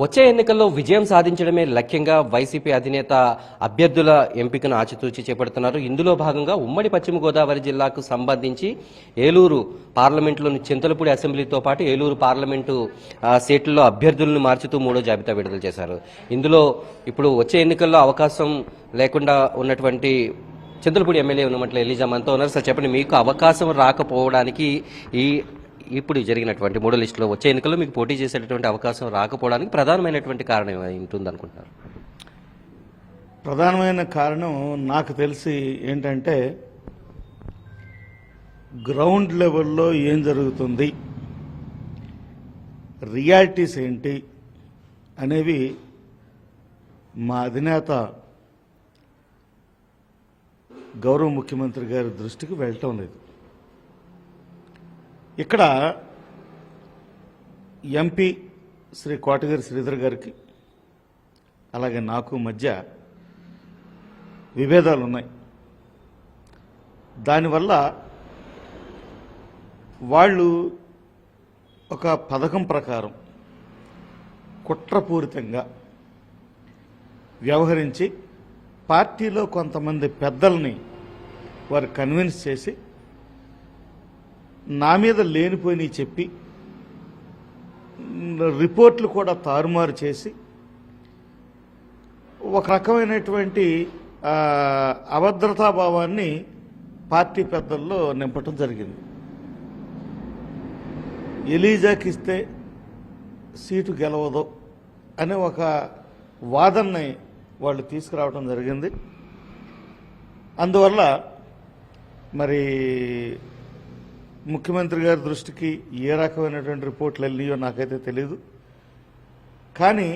వచ్చే ఎన్నికల్లో విజయం సాధించడమే లక్ష్యంగా వైసీపీ అధినేత అభ్యర్థుల ఎంపికను ఆచితూచి చేపడుతున్నారు. ఇందులో భాగంగా ఉమ్మడి పశ్చిమ గోదావరి జిల్లాకు సంబంధించి ఏలూరు పార్లమెంటులోని చింతలపూడి అసెంబ్లీతో పాటు ఏలూరు పార్లమెంటు సీట్లలో అభ్యర్థులను మార్చుతూ మూడో జాబితా విడుదల చేశారు. ఇందులో ఇప్పుడు వచ్చే ఎన్నికల్లో అవకాశం లేకుండా ఉన్నటువంటి చింతలపూడి ఎమ్మెల్యే ఉన్నమట్ల ఎలిజా మనతో ఉన్నారు. సార్ చెప్పండి మీకు అవకాశం రాకపోవడానికి ఈ ఇప్పుడు జరిగినటువంటి మూడో లిస్టులో వచ్చే ఎన్నికల్లో మీకు పోటీ చేసేటటువంటి అవకాశం రాకపోవడానికి ప్రధానమైనటువంటి కారణం ఏమై ఉంటుంది అనుకుంటున్నారు ప్రధానమైన కారణం నాకు తెలిసి ఏంటంటే గ్రౌండ్ లెవెల్లో ఏం జరుగుతుంది? రియాలిటీస్ ఏంటి? అనేవి మా అధినేత గౌరవ ముఖ్యమంత్రి గారి దృష్టికి వెళ్ళటం లేదు. ఇక్కడ ఎంపీ శ్రీ కోటగిరి శ్రీధర్ గారికి అలాగే నాకు మధ్య విభేదాలు ఉన్నాయి. దానివల్ల వాళ్ళు ఒక పథకం ప్రకారం కుట్రపూరితంగా వ్యవహరించి పార్టీలో కొంతమంది పెద్దల్ని వారు కన్విన్స్ చేసి నా మీద లేనిపోయినవి చెప్పి రిపోర్ట్లు కూడా తారుమారు చేసి ఒక రకమైనటువంటి అభద్రతాభావాన్ని పార్టీ పెద్దల్లో నింపటం జరిగింది. ఎలీజాకి ఇస్తే సీటు గెలవదు అనే ఒక వాదనని వాళ్ళు తీసుకురావడం జరిగింది. అందువల్ల మరి ముఖ్యమంత్రి గారి దృష్టికి ఏ రకమైనటువంటి రిపోర్ట్లు వెళ్ళినాయో నాకైతే తెలియదు కానీ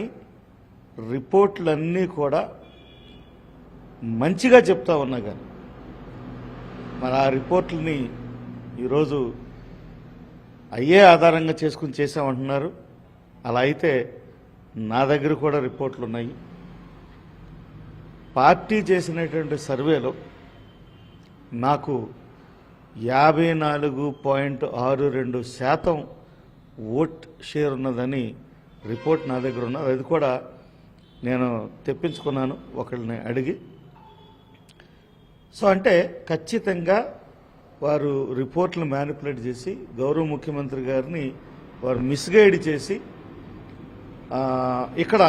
రిపోర్ట్లన్నీ కూడా మంచిగా చెప్తా ఉన్నా కానీ మరి ఆ రిపోర్ట్లని ఈరోజు అయ్యే ఆధారంగా చేసుకుని చేసామంటున్నారు అలా అయితే నా దగ్గర కూడా రిపోర్ట్లు ఉన్నాయి పార్టీ చేసినటువంటి సర్వేలో నాకు యాభై నాలుగు పాయింట్ ఆరు రెండు శాతం ఓట్ షేర్ ఉన్నదని రిపోర్ట్ నా దగ్గర ఉన్నది. అది కూడా నేను తెప్పించుకున్నాను ఒకళ్ళని అడిగి. సో అంటే ఖచ్చితంగా వారు రిపోర్ట్లు మ్యానిపులేట్ చేసి గౌరవ ముఖ్యమంత్రి గారిని వారు మిస్గైడ్ చేసి ఇక్కడ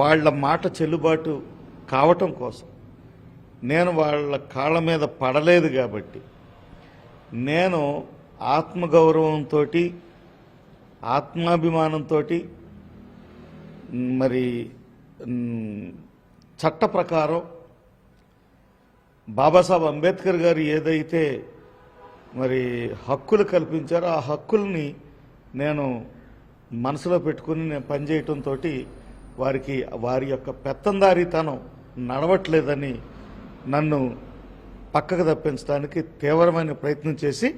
వాళ్ళ మాట చెల్లుబాటు కావటం కోసం నేను వాళ్ళ కాళ్ళ మీద పడలేదు కాబట్టి నేను ఆత్మగౌరవంతో ఆత్మాభిమానంతో మరి చట్ట ప్రకారం బాబాసాహెబ్ అంబేద్కర్ గారు ఏదైతే మరి హక్కులు కల్పించారో ఆ హక్కుల్ని నేను మనసులో పెట్టుకుని నేను పనిచేయటంతో వారికి వారి యొక్క పెత్తందారీతనం నడవట్లేదని నన్ను పక్కకు తప్పించడానికి తీవ్రమైన ప్రయత్నం చేసి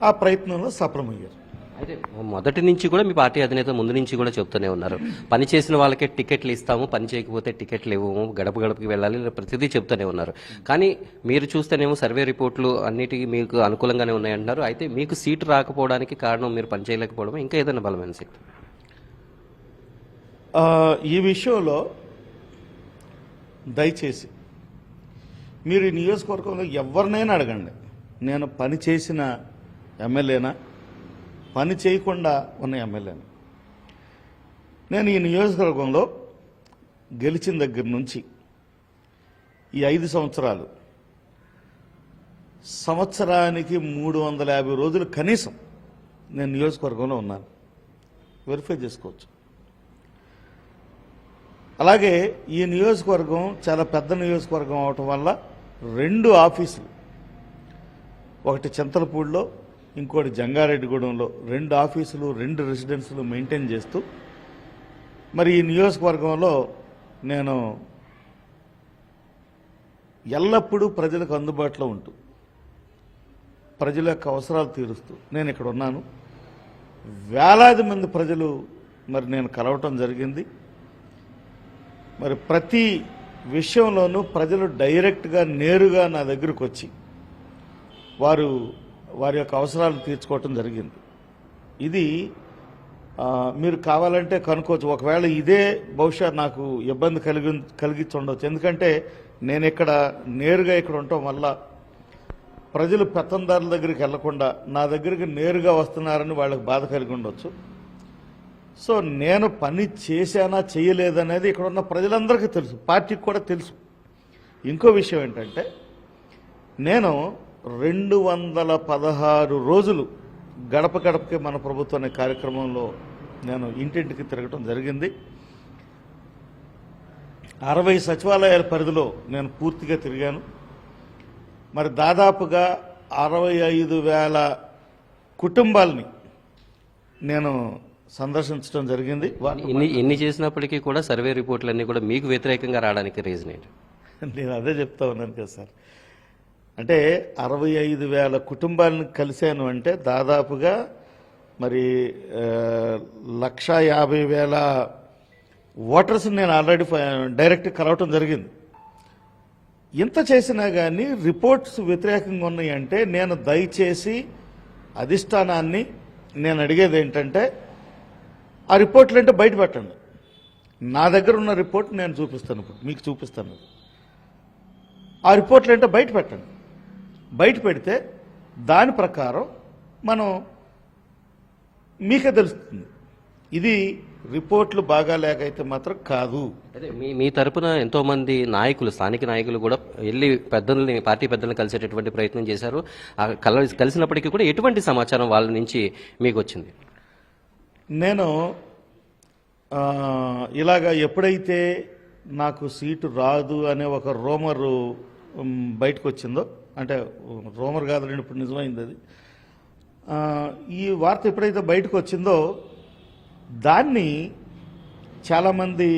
ఆ ప్రయత్నంలో సఫలమయ్యారు. అయితే మొదటి నుంచి కూడా మీ పార్టీ అధినేత ముందు నుంచి కూడా చెప్తూనే ఉన్నారు. పని చేసిన వాళ్ళకే టికెట్లు ఇస్తాము పని చేయకపోతే టికెట్లు ఇవ్వము గడప గడపకి వెళ్ళాలి ప్రతిదీ చెప్తూనే ఉన్నారు. కానీ మీరు చూస్తేనేమో సర్వే రిపోర్ట్లు అన్నిటికీ మీకు అనుకూలంగానే ఉన్నాయంటున్నారు. అయితే మీకు సీటు రాకపోవడానికి కారణం మీరు పని చేయలేకపోవడం ఇంకా ఏదైనా బలమైన సీట్? ఈ విషయంలో దయచేసి మీరు ఈ నియోజకవర్గంలో ఎవరినైనా అడగండి. నేను పని చేసిన ఎమ్మెల్యేనా? పని చేయకుండా ఉన్న ఎమ్మెల్యేనా? నేను ఈ నియోజకవర్గంలో గెలిచిన దగ్గర నుంచి ఈ ఐదు సంవత్సరాలు సంవత్సరానికి మూడు వందల యాభై రోజులు కనీసం నేను నియోజకవర్గంలో ఉన్నాను. వెరిఫై చేసుకోవచ్చు. అలాగే ఈ నియోజకవర్గం చాలా పెద్ద నియోజకవర్గం అవటం వల్ల రెండు ఆఫీసులు. ఒకటి చింతలపూడిలో ఇంకోటి జంగారెడ్డిగూడెంలో. రెండు ఆఫీసులు రెండు రెసిడెన్సులు మెయింటైన్ చేస్తూ మరి ఈ నియోజకవర్గంలో నేను ఎల్లప్పుడూ ప్రజలకు అందుబాటులో ఉంటూ ప్రజల యొక్క అవసరాలు తీరుస్తూ నేను ఇక్కడ ఉన్నాను. వేలాది మంది ప్రజలు మరి నేను కలవటం జరిగింది. మరి ప్రతి విషయంలోనూ ప్రజలు డైరెక్ట్గా నేరుగా నా దగ్గరకు వచ్చి వారు వారి యొక్క అవసరాలు తీర్చుకోవటం జరిగింది. ఇది మీరు కావాలంటే కనుక్కోవచ్చు. ఒకవేళ ఇదే బహుశా నాకు ఇబ్బంది కలిగి కలిగించుండవచ్చు ఎందుకంటే నేను ఇక్కడ నేరుగా ఇక్కడ ఉండటం వల్ల ప్రజలు పెత్తందారుల దగ్గరికి వెళ్ళకుండా నా దగ్గరికి నేరుగా వస్తున్నారని వాళ్ళకి బాధ కలిగి ఉండొచ్చు. సో నేను పని చేశానా చేయలేదనేది ఇక్కడ ఉన్న ప్రజలందరికీ తెలుసు పార్టీకి కూడా తెలుసు. ఇంకో విషయం ఏంటంటే నేను రెండు వందల పదహారు రోజులు గడప గడపకి మన ప్రభుత్వం అనే కార్యక్రమంలో నేను ఇంటింటికి తిరగటం జరిగింది. అరవై సచివాలయాల పరిధిలో నేను పూర్తిగా తిరిగాను. మరి దాదాపుగా అరవై ఐదు వేల కుటుంబాలని నేను సందర్శించడం జరిగింది. ఎన్ని ఎన్ని చేసినప్పటికీ కూడా సర్వే రిపోర్ట్లన్నీ కూడా మీకు వ్యతిరేకంగా రావడానికి రీజన్ ఏంటి? నేను అదే చెప్తా ఉన్నాను కదా సార్. అంటే అరవై ఐదు వేల కుటుంబాలను కలిశాను అంటే దాదాపుగా మరి లక్ష యాభై వేల ఓటర్స్ నేను ఆల్రెడీ డైరెక్ట్ కలవటం జరిగింది. ఇంత చేసినా కానీ రిపోర్ట్స్ వ్యతిరేకంగా ఉన్నాయి అంటే నేను దయచేసి అధిష్టానాన్ని నేను అడిగేది ఏంటంటే ఆ రిపోర్ట్లు అంటే బయట పెట్టండి. నా దగ్గర ఉన్న రిపోర్ట్ నేను చూపిస్తాను ఇప్పుడు మీకు చూపిస్తాను. ఆ రిపోర్ట్లు అంటే బయట పెట్టండి. బయట పెడితే దాని ప్రకారం మనం మీకే తెలుస్తుంది. ఇది రిపోర్ట్లు బాగా లేకైతే మాత్రం కాదు. అదే మీ మీ తరపున ఎంతో మంది నాయకులు స్థానిక నాయకులు కూడా వెళ్ళి పెద్దల్ని పార్టీ పెద్దల్ని కలిసేటటువంటి ప్రయత్నం చేశారు. ఆ కల కలిసినప్పటికీ కూడా ఎటువంటి సమాచారం వాళ్ళ నుంచి మీకు వచ్చింది? నేను ఇలాగ ఎప్పుడైతే నాకు సీటు రాదు అనే ఒక రోమరు బయటకు వచ్చిందో అంటే రోమర్ కాదు ఇప్పుడు నిజమైంది అది. ఈ వార్త ఎప్పుడైతే బయటకు వచ్చిందో దాన్ని చాలామంది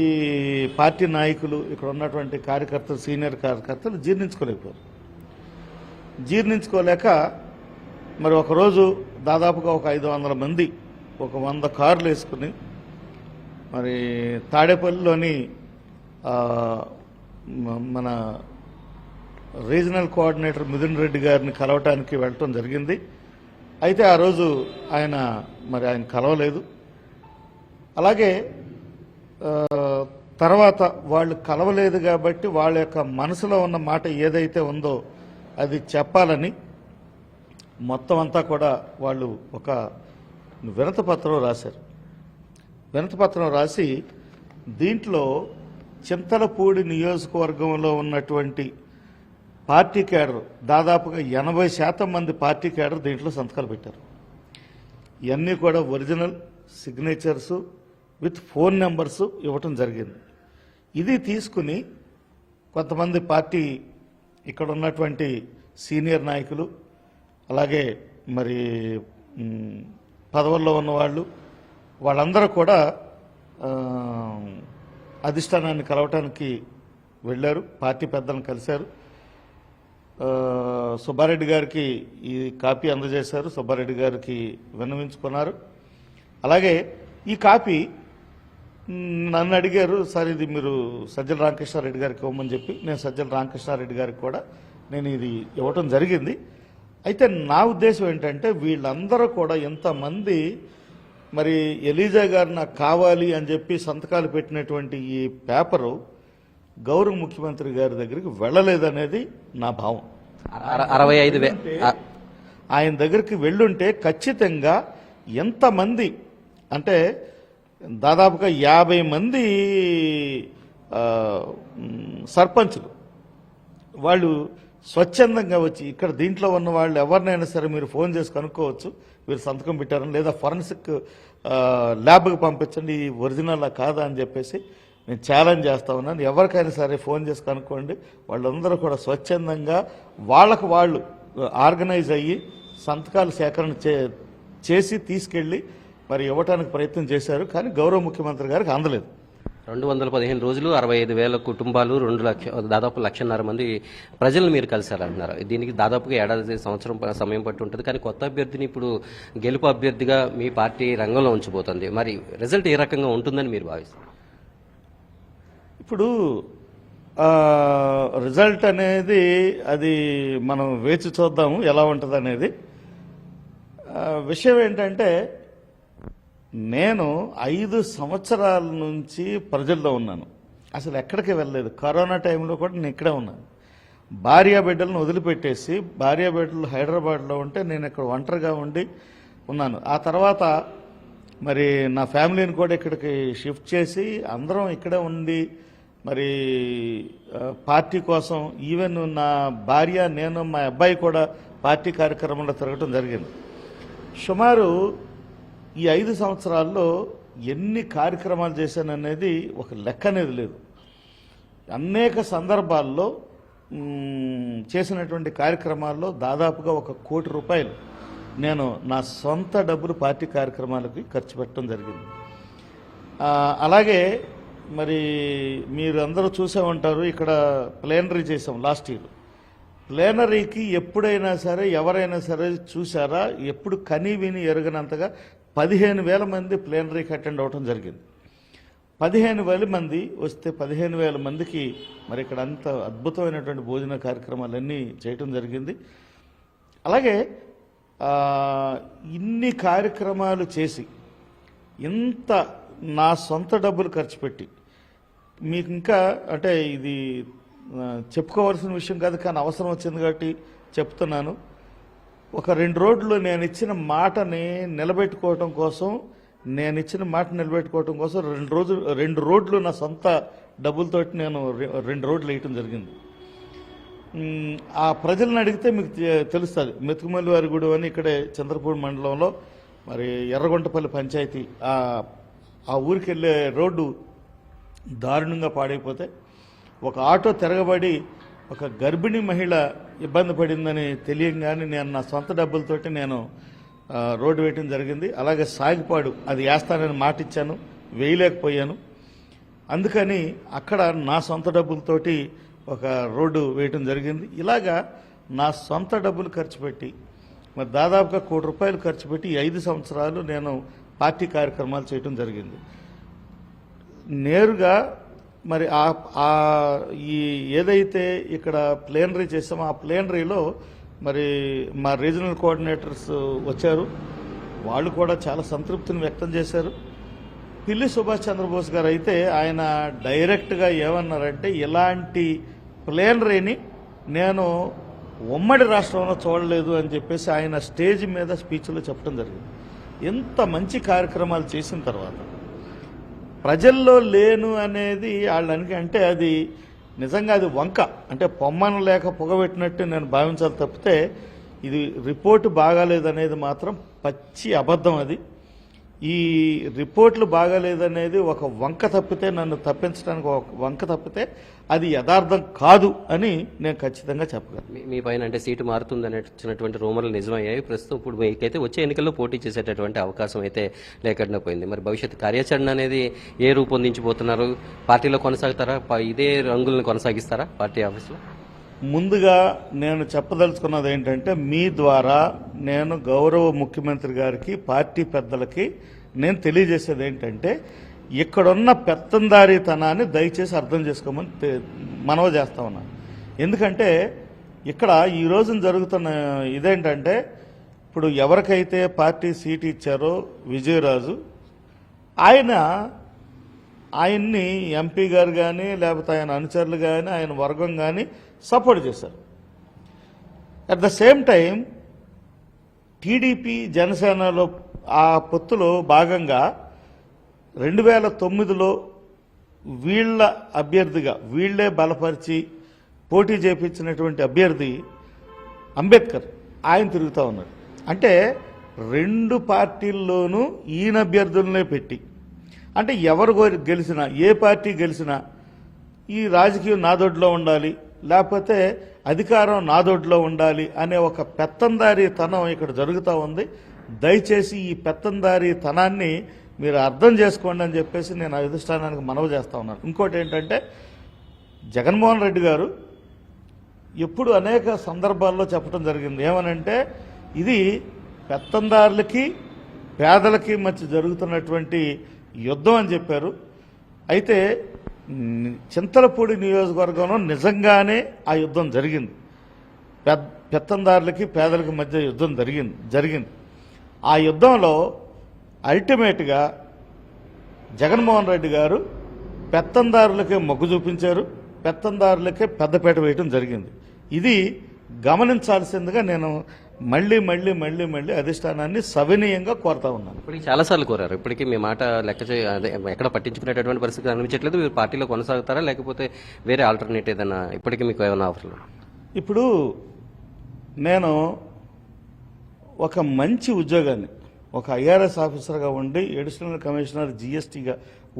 పార్టీ నాయకులు ఇక్కడ ఉన్నటువంటి కార్యకర్తలు సీనియర్ కార్యకర్తలు జీర్ణించుకోలేకపోయారు. జీర్ణించుకోలేక మరి ఒకరోజు దాదాపుగా ఒక ఐదు వందల మంది ఒక వంద కార్లు వేసుకుని మరి తాడేపల్లిలోని మన రీజనల్ కోఆర్డినేటర్ మిథున్ రెడ్డి గారిని కలవటానికి వెళ్ళటం జరిగింది. అయితే ఆ రోజు ఆయన మరి ఆయన కలవలేదు. అలాగే తర్వాత వాళ్ళు కలవలేదు కాబట్టి వాళ్ళ యొక్క మనసులో ఉన్న మాట ఏదైతే ఉందో అది చెప్పాలని మొత్తం అంతా కూడా వాళ్ళు ఒక వినతపత్రం రాశారు. వినతపత్రం రాసి దీంట్లో చింతలపూడి నియోజకవర్గంలో ఉన్నటువంటి పార్టీ కేడర్ దాదాపుగా ఎనభై శాతం మంది పార్టీ కేడర్ దీంట్లో సంతకాలు పెట్టారు. ఇవన్నీ కూడా original signatures with phone numbers ఇవ్వటం జరిగింది. ఇది తీసుకుని కొంతమంది పార్టీ ఇక్కడ ఉన్నటువంటి సీనియర్ నాయకులు అలాగే మరి పదవుల్లో ఉన్నవాళ్ళు వాళ్ళందరూ కూడా అధిష్టానాన్ని కలవటానికి వెళ్ళారు పార్టీ పెద్దలను కలిశారు. సుబ్బారెడ్డి గారికి ఈ కాపీ అందజేశారు సుబ్బారెడ్డి గారికి విన్నవించుకున్నారు. అలాగే ఈ కాపీ నన్ను అడిగారు సార్ ఇది మీరు సజ్జల రామకృష్ణారెడ్డి గారికి ఇవ్వమని చెప్పి. నేను సజ్జల రామకృష్ణారెడ్డి గారికి కూడా నేను ఇది ఇవ్వటం జరిగింది. అయితే నా ఉద్దేశం ఏంటంటే వీళ్ళందరూ కూడా ఎంతమంది మరి ఎలీజా గారు నాకు కావాలి అని చెప్పి సంతకాలు పెట్టినటువంటి ఈ పేపరు గౌరవ ముఖ్యమంత్రి గారి దగ్గరికి వెళ్ళలేదనేది నా భావం. అర- అరవై ఐదు ఆయన దగ్గరికి వెళ్ళుంటే ఖచ్చితంగా ఎంతమంది అంటే దాదాపుగా యాభై మంది సర్పంచులు. వాళ్ళు స్వచ్ఛందంగా వచ్చి ఇక్కడ దీంట్లో ఉన్న వాళ్ళు ఎవరినైనా సరే మీరు ఫోన్ చేసి కనుక్కోవచ్చు మీరు సంతకం పెట్టారని లేదా ఫారెన్సిక్ ల్యాబ్కి పంపించండి ఈ ఒరిజినల్ కాదా అని చెప్పేసి నేను ఛాలెంజ్ చేస్తా ఉన్నాను. ఎవరికైనా సరే ఫోన్ చేసి కనుక్కోండి. వాళ్ళందరూ కూడా స్వచ్ఛందంగా వాళ్ళకు వాళ్ళు ఆర్గనైజ్ అయ్యి సంతకాలు సేకరణ చే చేసి తీసుకెళ్ళి మరి ఇవ్వటానికి ప్రయత్నం చేశారు. కానీ గౌరవ ముఖ్యమంత్రి గారికి అందలేదు. రెండు వందల పదిహేను రోజులు అరవై ఐదు వేల కుటుంబాలు రెండు లక్ష దాదాపు లక్షన్నర మంది ప్రజలు మీరు కలిశారంటున్నారు. దీనికి దాదాపుగా ఏడాది సంవత్సరం సమయం పట్టి ఉంటుంది. కానీ కొత్త అభ్యర్థిని ఇప్పుడు గెలుపు అభ్యర్థిగా మీ పార్టీ రంగంలో ఉంచబోతుంది. మరి రిజల్ట్ ఏ రకంగా ఉంటుందని మీరు భావిస్తారు ఇప్పుడు రిజల్ట్ అనేది అది మనం వేచి చూద్దాము ఎలా ఉంటుంది అనేది విషయం ఏంటంటే నేను ఐదు సంవత్సరాల నుంచి ప్రజల్లో ఉన్నాను. అసలు ఎక్కడికి వెళ్ళలేదు. కరోనా టైంలో కూడా నేను ఇక్కడే ఉన్నాను. భార్యా బిడ్డలను వదిలిపెట్టేసి భార్యా బిడ్డలు హైదరాబాద్లో ఉంటే నేను ఇక్కడ ఒంటరిగా ఉండి ఉన్నాను. ఆ తర్వాత మరి నా ఫ్యామిలీని కూడా ఇక్కడికి షిఫ్ట్ చేసి అందరం ఇక్కడే ఉండి మరి పార్టీ కోసం ఈవెన్ నా భార్య నేను మా అబ్బాయి కూడా పార్టీ కార్యక్రమంలో తిరగటం జరిగింది. సుమారు ఈ ఐదు సంవత్సరాల్లో ఎన్ని కార్యక్రమాలు చేశాననేది ఒక లెక్క అనేది లేదు. అనేక సందర్భాల్లో చేసినటువంటి కార్యక్రమాల్లో దాదాపుగా ఒక కోటి రూపాయలు నేను నా సొంత డబ్బులు పార్టీ కార్యక్రమాలకి ఖర్చు పెట్టడం జరిగింది. అలాగే మరి మీరు అందరూ చూసే ఉంటారు ఇక్కడ ప్లేనరీ చేసాం లాస్ట్ ఇయర్. ప్లేనరీకి ఎప్పుడైనా సరే ఎవరైనా సరే చూసారా ఎప్పుడు కని విని ఎరగనంతగా పదిహేను వేల మంది ప్లేనరీకి అటెండ్ అవ్వటం జరిగింది. పదిహేను వేల మంది వస్తే పదిహేను వేల మందికి మరి ఇక్కడ అంత అద్భుతమైనటువంటి భోజన కార్యక్రమాలన్నీ చేయటం జరిగింది. అలాగే ఇన్ని కార్యక్రమాలు చేసి ఇంత నా సొంత డబ్బులు ఖర్చు పెట్టి మీకు ఇంకా అంటే ఇది చెప్పుకోవాల్సిన విషయం కాదు కానీ అవసరం వచ్చింది కాబట్టి చెప్తున్నాను. ఒక రెండు రోడ్లు నేను ఇచ్చిన మాటని నిలబెట్టుకోవటం కోసం నేను ఇచ్చిన మాట నిలబెట్టుకోవటం కోసం రెండు రోజులు రెండు రోడ్లు నా సొంత డబ్బులతో నేను రెండు రోడ్లు వేయటం జరిగింది. ఆ ప్రజలను అడిగితే మీకు తెలుస్తుంది. మెతుకుమల్లి వారి గుడి అని ఇక్కడే చంద్రపూడి మండలంలో మరి ఎర్రగొంటపల్లి పంచాయతీ ఆ ఆ ఊరికి వెళ్ళే రోడ్డు దారుణంగా పాడైపోతే ఒక ఆటో తిరగబడి ఒక గర్భిణీ మహిళ ఇబ్బంది పడిందని తెలియంగానే నేను నా సొంత డబ్బులతోటి నేను రోడ్డు వేయటం జరిగింది. అలాగే సాగిపాడు అది వేస్తానని మాట ఇచ్చాను వేయలేకపోయాను. అందుకని అక్కడ నా సొంత డబ్బులతోటి ఒక రోడ్డు వేయటం జరిగింది. ఇలాగా నా సొంత డబ్బులు ఖర్చు పెట్టి మరి దాదాపుగా కోటి రూపాయలు ఖర్చు పెట్టి ఐదు సంవత్సరాలు నేను పార్టీ కార్యక్రమాలు చేయటం జరిగింది. నేరుగా మరి ఆ ఈ ఏదైతే ఇక్కడ ప్లేనరీ చేసామో ఆ ప్లేనరీలో మరి మా రీజనల్ కోఆర్డినేటర్స్ వచ్చారు. వాళ్ళు కూడా చాలా సంతృప్తిని వ్యక్తం చేశారు. పిల్లి సుభాష్ చంద్రబోస్ గారు అయితే ఆయన డైరెక్ట్గా ఏమన్నారంటే ఇలాంటి ప్లేనరీని నేను ఉమ్మడి రాష్ట్రంలో చూడలేదు అని చెప్పేసి ఆయన స్టేజ్ మీద స్పీచ్లో చెప్పడం జరిగింది. ఎంత మంచి కార్యక్రమాలు చేసిన తర్వాత ప్రజల్లో లేను అనేది వాళ్ళనికి అంటే అది నిజంగా అది వంక. అంటే పొమ్మను లేక పొగబెట్టినట్టు నేను భావించాలి తప్పితే ఇది రిపోర్టు బాగాలేదనేది మాత్రం పచ్చి అబద్ధం అది. ఈ రిపోర్ట్లు బాగాలేదనేది ఒక వంక తప్పితే నన్ను తప్పించడానికి ఒక వంక తప్పితే అది యథార్థం కాదు అని నేను ఖచ్చితంగా చెప్పగలను. మీ- పైన అంటే సీటు మారుతుందని వచ్చినటువంటి రూమర్లు నిజమయ్యాయి. ప్రస్తుతం ఇప్పుడు మీకైతే వచ్చే ఎన్నికల్లో పోటీ చేసేటటువంటి అవకాశం అయితే లేకుండా పోయింది. మరి భవిష్యత్ కార్యాచరణ అనేది ఏ రూపొందించబోతున్నారు? పార్టీలో కొనసాగుతారా? ఇదే రంగులను కొనసాగిస్తారా పార్టీ ఆఫీస్లో? ముందుగా నేను చెప్పదలుచుకున్నది ఏంటంటే మీ ద్వారా నేను గౌరవ ముఖ్యమంత్రి గారికి పార్టీ పెద్దలకి నేను తెలియజేసేది ఏంటంటే ఇక్కడున్న పెత్తందారీతనాన్ని దయచేసి అర్థం చేసుకోమని మనవ చేస్తా ఉన్నాను ఎందుకంటే ఇక్కడ ఈ రోజున జరుగుతున్న ఇదేంటంటే ఇప్పుడు ఎవరికైతే పార్టీ సీట్ ఇచ్చారో విజయరాజు ఆయన ఆయన్ని ఎంపీ గారు కానీ లేకపోతే ఆయన అనుచరులు కానీ ఆయన వర్గం కానీ సపోర్ట్ చేశారు. At the same time TDP జనసేనలో ఆ పొత్తులో భాగంగా రెండు వేల తొమ్మిదిలో వీళ్ళ అభ్యర్థిగా వీళ్ళే బలపరిచి పోటీ చేపించినటువంటి అభ్యర్థి అంబేద్కర్. ఆయన తిరుగుతూ ఉన్నాడు. అంటే రెండు పార్టీల్లోనూ ఈయన అభ్యర్థులనే పెట్టి. అంటే ఎవరు గెలిచినా ఏ పార్టీ గెలిచినా ఈ రాజకీయం నాదొడ్లో ఉండాలి లేకపోతే అధికారం నాదొడ్లో ఉండాలి అనే ఒక పెత్తందారీతనం ఇక్కడ జరుగుతూ ఉంది. దయచేసి ఈ పెత్తందారీతనాన్ని మీరు అర్థం చేసుకోండి అని చెప్పేసి నేను అధిష్టానానికి మనవి చేస్తూ ఉన్నాను. ఇంకోటి ఏంటంటే జగన్మోహన్ రెడ్డి గారు ఎప్పుడు అనేక సందర్భాల్లో చెప్పడం జరిగింది. ఏమనంటే ఇది పెత్తందారులకి పేదలకి మధ్య జరుగుతున్నటువంటి యుద్ధం అని చెప్పారు. అయితే చింతలపూడి నియోజకవర్గంలో నిజంగానే ఆ యుద్ధం జరిగింది. పెద్ద పెత్తందారులకి పేదలకి మధ్య యుద్ధం జరిగింది జరిగింది. ఆ యుద్ధంలో అల్టిమేట్గా జగన్మోహన్ రెడ్డి గారు పెత్తందారులకే మొగ్గు చూపించారు పెత్తందారులకే పెద్దపేట వేయటం జరిగింది. ఇది గమనించాల్సిందిగా నేను మళ్ళీ మళ్ళీ మళ్ళీ మళ్ళీ అధిష్టానాన్ని సవినీయంగా కోరుతా ఉన్నాను. ఇప్పటికి చాలాసార్లు కోరారు. ఇప్పటికీ మీ మాట లెక్క ఎక్కడ పట్టించుకునేటటువంటి పరిస్థితి అనిపించట్లేదు మీరు పార్టీలో కొనసాగుతారా? లేకపోతే వేరే ఆల్టర్నేట్ ఏదైనా ఇప్పటికీ మీకు ఏమైనా ఆఫర్లు ఇప్పుడు నేను ఒక మంచి ఉద్యోగాన్ని ఒక ఐఆర్ఎస్ ఆఫీసర్గా ఉండి అడిషనల్ కమిషనర్ జిఎస్టీగా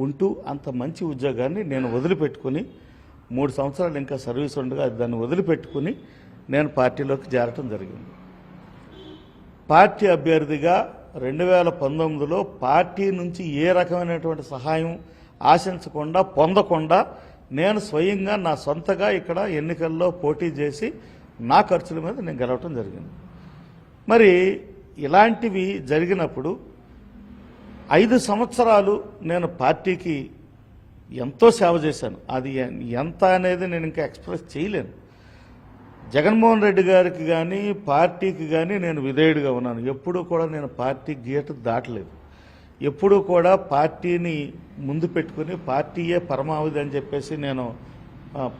ఉంటూ అంత మంచి ఉద్యోగాన్ని నేను వదిలిపెట్టుకుని మూడు సంవత్సరాలు ఇంకా సర్వీస్ ఉండగా దాన్ని వదిలిపెట్టుకుని నేను పార్టీలోకి చేరటం జరిగింది. పార్టీ అభ్యర్థిగా రెండు వేల పంతొమ్మిదిలో పార్టీ నుంచి ఏ రకమైనటువంటి సహాయం ఆశించకుండా పొందకుండా నేను స్వయంగా నా సొంతగా ఇక్కడ ఎన్నికల్లో పోటీ చేసి నా ఖర్చుల మీద నేను గెలవటం జరిగింది. మరి ఇలాంటివి జరిగినప్పుడు ఐదు సంవత్సరాలు నేను పార్టీకి ఎంతో సేవ చేశాను. అది ఎంత అనేది నేను ఇంకా ఎక్స్ప్రెస్ చేయలేను. జగన్మోహన్ రెడ్డి గారికి కానీ పార్టీకి కానీ నేను విధేయుడిగా ఉన్నాను. ఎప్పుడూ కూడా నేను పార్టీ గీత దాటలేదు. ఎప్పుడూ కూడా పార్టీని ముందు పెట్టుకుని పార్టీయే పరమావధి అని చెప్పేసి నేను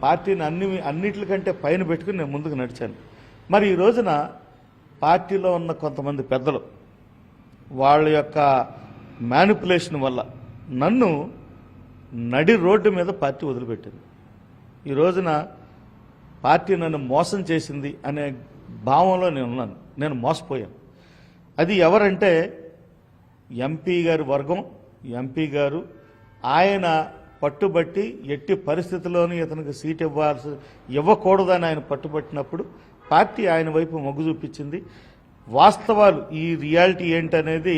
పార్టీని అన్ని అన్నిటికంటే పైన పెట్టుకుని నేను ముందుకు నడిచాను. మరి ఈ రోజున పార్టీలో ఉన్న కొంతమంది పెద్దలు వాళ్ళ యొక్క మ్యానిపులేషన్ వల్ల నన్ను నడి రోడ్డు మీద పార్టీ వదిలిపెట్టింది. ఈ రోజున పార్టీ నన్ను మోసం చేసింది అనే భావంలో నేను ఉన్నాను. నేను మోసపోయాను. అది ఎవరంటే ఎంపీ గారి వర్గం ఎంపీ గారు. ఆయన పట్టుబట్టి ఎట్టి పరిస్థితుల్లోనూ ఇతనికి సీట్ ఇవ్వాల్సి ఇవ్వకూడదని ఆయన పట్టుబట్టినప్పుడు పార్టీ ఆయన వైపు మొగ్గు చూపించింది. వాస్తవాలు ఈ రియాలిటీ ఏంటనేది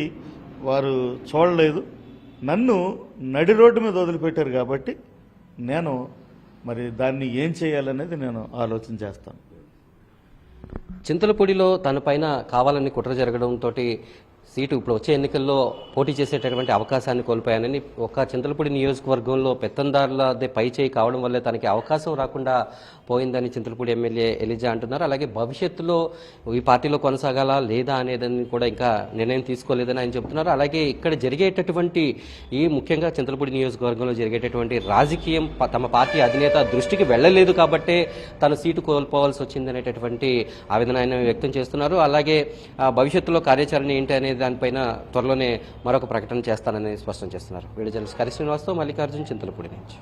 వారు చూడలేదు. నన్ను నడి రోడ్డు మీద వదిలిపెట్టారు కాబట్టి నేను మరి దాన్ని ఏం చేయాలనేది నేను ఆలోచన చేస్తాను. చింతలపూడిలో తన పైన కావాలని కుట్ర జరగడంతో సీటు ఇప్పుడు వచ్చే ఎన్నికల్లో పోటీ చేసేటటువంటి అవకాశాన్ని కోల్పోయానని ఒక చింతలపూడి నియోజకవర్గంలో పెత్తందారులదే పై చేయి కావడం వల్లే తనకి అవకాశం రాకుండా పోయిందని చింతలపూడి ఎమ్మెల్యే ఎలిజా అంటున్నారు. అలాగే భవిష్యత్తులో ఈ పార్టీలో కొనసాగాలా లేదా అనేదని కూడా ఇంకా నిర్ణయం తీసుకోలేదని ఆయన చెబుతున్నారు. అలాగే ఇక్కడ జరిగేటటువంటి ఈ ముఖ్యంగా చింతలపూడి నియోజకవర్గంలో జరిగేటటువంటి రాజకీయం తమ పార్టీ అధినేత దృష్టికి వెళ్ళలేదు కాబట్టే తన సీటు కోల్పోవాల్సి వచ్చిందనేటటువంటి ఆవేదన ఆయన వ్యక్తం చేస్తున్నారు. అలాగే ఆ, భవిష్యత్తులో కార్యాచరణ ఏంటి అనేది దానిపైన త్వరలోనే మరొక ప్రకటన చేస్తానని స్పష్టం చేస్తున్నారు. వీడియో జర్నలిస్ట్ హరి శ్రీనివాస్తో మల్లికార్జున్ చింతలపూడి నుంచి.